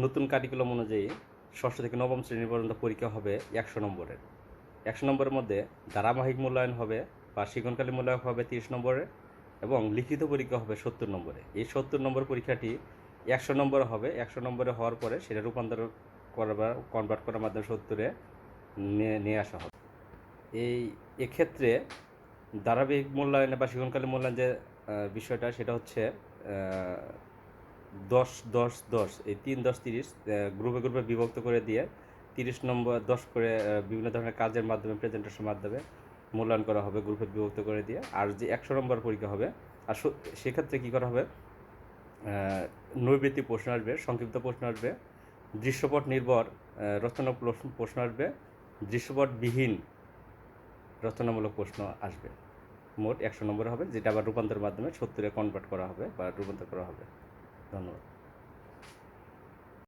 নতুন কারিকুলাম অনুযায়ী ষষ্ঠ থেকে নবম শ্রেণি পর্যন্ত পরীক্ষা হবে একশো নম্বরের। একশো নম্বরের মধ্যে ধারাবাহিক মূল্যায়ন হবে বা শিক্ষণকালী মূল্যায়ন হবে তিরিশ নম্বরে এবং লিখিত পরীক্ষা হবে সত্তর নম্বরে এই সত্তর নম্বর পরীক্ষাটি একশো নম্বরে হবে, একশো নম্বরে হওয়ার পরে সেটা রূপান্তর করবার কনভার্ট করার মাধ্যমে সত্তরে নিয়ে আসা হবে। এই, এক্ষেত্রে ধারাবাহিক মূল্যায়নে বা শিক্ষণকালী মূল্যায়ন যে বিষয়টা সেটা হচ্ছে দশ দশ দশ, এই তিন, দশ, তিরিশ গ্রুপে গ্রুপে বিভক্ত করে দিয়ে তিরিশ নম্বর, দশ করে বিভিন্ন ধরনের কাজের মাধ্যমে প্রেজেন্টেশনের মাধ্যমে মূল্যায়ন করা হবে, গ্রুপে বিভক্ত করে দিয়ে। আর যে একশো নম্বর পরীক্ষা হবে, আর সেক্ষেত্রে কী করা হবে? নৈবেদিক প্রশ্ন আসবে, সংক্ষিপ্ত প্রশ্ন আসবে, দৃশ্যপট নির্ভর রচনা প্রশ্ন- প্রশ্ন আসবে, দৃশ্যপটবিহীন রচনামূলক প্রশ্ন আসবে। মোট একশো নম্বর হবে, যেটা আবার রূপান্তরের মাধ্যমে সত্তরে কনভার্ট করা হবে বা রূপান্তর করা হবে। ধন্যবাদ